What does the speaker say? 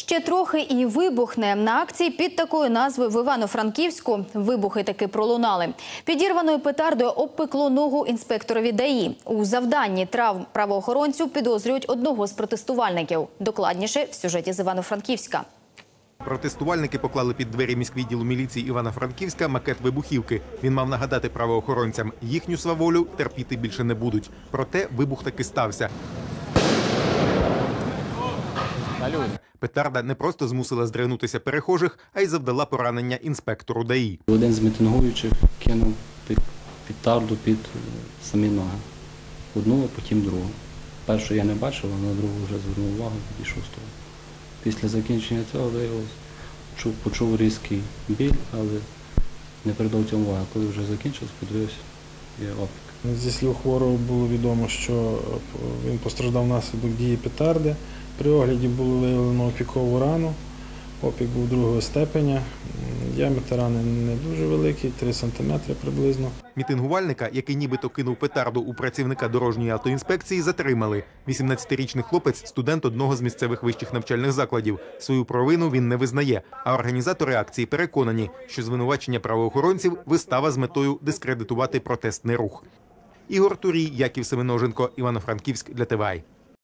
Ще трохи і вибухне на акції під такою назвою в Івано-Франківську. Вибухи таки пролунали. Підірваною петардою обпекло ногу інспекторові ДАІ. У завданні травм правоохоронцю підозрюють одного з протестувальників. Докладніше в сюжеті з Івано-Франківська. Протестувальники поклали під двері міськвідділу міліції Івано-Франківська макет вибухівки. Він мав нагадати правоохоронцям, їхню сваволю терпіти більше не будуть. Проте вибух таки стався. Петарда не просто змусила здригнутися перехожих, а й завдала поранення інспектору ДАІ. Один з мітингуючих кинув під, під під е, самі ноги. Одну, а потім другу. Першу я не бачив, а на другу вже звернув увагу і підійшов з того. Після закінчення цього виявилось, чув, почув різкий біль, але не придав цьому уваги. Коли вже закінчилось, подивився, є опік. Зі слів хворого було відомо, що е, він постраждав внаслідок дії петарди. При огляді було виявлено опікову рану. Опік був другого степеня. Діаметр рани не дуже великий, 3 см приблизно. Мітингувальника, який нібито кинув петарду у працівника дорожньої автоінспекції, затримали. 18-річний хлопець – студент одного з місцевих вищих навчальних закладів. Свою провину він не визнає. А організатори акції переконані, що звинувачення правоохоронців – вистава з метою дискредитувати протестний рух. Ігор Турій, Яків Семеноженко, Івано-Франківськ для ТВАЙ.